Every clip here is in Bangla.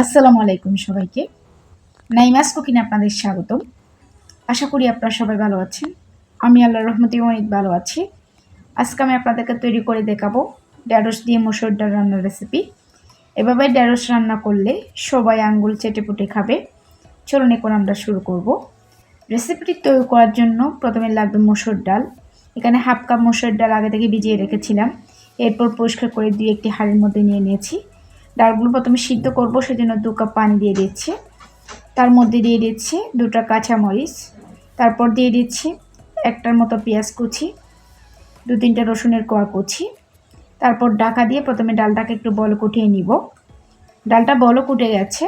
আসসালামু আলাইকুম সবাইকে। নাইমাস কুকিনে আপনাদের স্বাগতম। আশা করি আপনারা সবাই ভালো আছেন। আমি আল্লাহর রহমতে অনেক ভালো আছি। আজকে আমি আপনাদেরকে তৈরি করে দেখাবো ঢ্যাঁড়স দিয়ে মসুর ডাল রান্নার রেসিপি এভাবে ঢ্যাঁড়স রান্না করলে সবাই আঙ্গুল চেটে পুটে খাবে। চলুন এখন আমরা শুরু করব। রেসিপিটি তৈরি করার জন্য প্রথমে লাগবে মসুর ডাল এখানে হাফ কাপ মসুর ডাল আগে থেকে ভিজিয়ে রেখেছিলাম। এরপর পরিষ্কার করে দিয়ে একটি হাড়ির মধ্যে নিয়ে নিয়েছি। ডালগুলো প্রথমে সিদ্ধ করব, সেজন্য দু কাপ পানি দিয়ে দিচ্ছি। তার মধ্যে দিয়ে দিচ্ছি দুটো কাঁচামরিচ। তারপর দিয়ে দিচ্ছি একটার মতো পেঁয়াজ কুচি, দু তিনটা রসুনের কোয়া কুচি। তারপর ডাকা দিয়ে প্রথমে ডালটাকে একটু বল উঠিয়ে নিব। ডালটা বলক কুটে গেছে,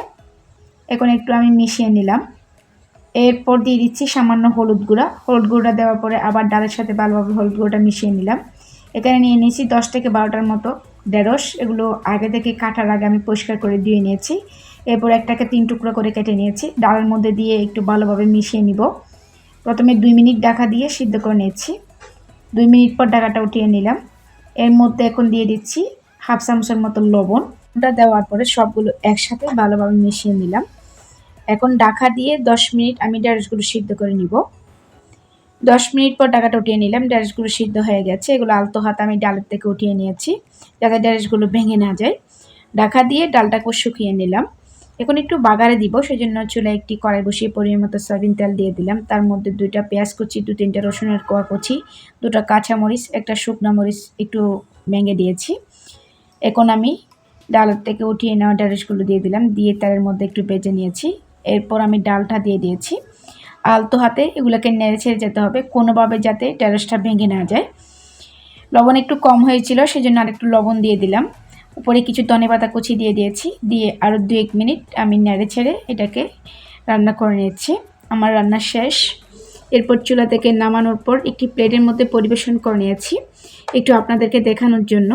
এখন একটু আমি মিশিয়ে নিলাম। এরপর দিয়ে দিচ্ছি সামান্য হলুদ গুঁড়া। হলুদ গুঁড়া দেওয়ার পরে আবার ডালের সাথে ভালোভাবে হলুদ গুঁড়োটা মিশিয়ে নিলাম। এখানে নিয়ে নিয়েছি দশ থেকে বারোটার মতো ঢেঁড়স, এগুলো আগে থেকে কাটার আগে আমি পরিষ্কার করে দিয়ে নিয়েছি। এরপর একটাকে তিন টুকরো করে কেটে নিয়েছি। ডালের মধ্যে দিয়ে একটু ভালোভাবে মিশিয়ে নিব। প্রথমে দুই মিনিট ডাকা দিয়ে সিদ্ধ করে নিয়েছি। দুই মিনিট পর ডাকাটা উঠিয়ে নিলাম। এর মধ্যে এখন দিয়ে দিচ্ছি হাফ চামচের মতো লবণ। ওটা দেওয়ার পরে সবগুলো একসাথে ভালোভাবে মিশিয়ে নিলাম। এখন ডাকা দিয়ে দশ মিনিট আমি ঢেঁড়সগুলো সিদ্ধ করে নিব। দশ মিনিট পর ডাকাটা উঠিয়ে নিলাম ড্যারেসগুলো সিদ্ধ হয়ে গেছে। এগুলো আলতো হাত আমি ডালের থেকে উঠিয়ে নিয়েছি, যাতে ড্যারেসগুলো ভেঙে না যায়। ডাকা দিয়ে ডালটাকে শুকিয়ে নিলাম। এখন একটু বাগারে দিব সেই জন্য চুলে একটি কড়াই বসিয়ে পরিমাণ মতো সয়াবিন তেল দিয়ে দিলাম। তার মধ্যে দুইটা পেঁয়াজ কুচি, দু তিনটা রসুনের কোয়া কুচি, দুটো কাঁচামরিচ একটা শুকনো মরিচ একটু ভেঙে দিয়েছি। এখন আমি ডালের থেকে উঠিয়ে নেওয়া ড্যারেসগুলো দিয়ে দিলাম, দিয়ে তেলের মধ্যে একটু বেজে নিয়েছি। এরপর আমি ডালটা দিয়ে দিয়েছি। আলতো হাতে এগুলোকে নেড়ে ছেড়ে যেতে হবে, কোনোভাবে যাতে টেরেসটা ভেঙে না যায়। লবণ একটু কম হয়েছিল, সেজন্য আরেকটু লবণ দিয়ে দিলাম। উপরে কিছু ধনে পাতা কুচি দিয়ে দিয়েছি, দিয়ে আরও দু এক মিনিট আমি নেড়ে ছেড়ে এটাকে রান্না করে নিয়েছি। আমার রান্না শেষ। এরপর চুলা থেকে নামানোর পর একটি প্লেটের মধ্যে পরিবেশন করে নিয়েছি, একটু আপনাদেরকে দেখানোর জন্য।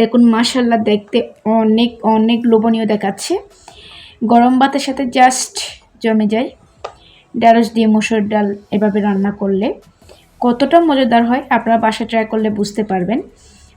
দেখুন মাশাল্লাহ দেখতে অনেক অনেক লোভনীয় দেখাচ্ছে। গরম ভাতের সাথে জাস্ট জমে যায়। ঢ্যাঁড়স দিয়ে মসুর ডাল এভাবে রান্না করলে কতটা মজাদার হয়? আপনারা বাসা ট্রাই করলে বুঝতে পারবেন।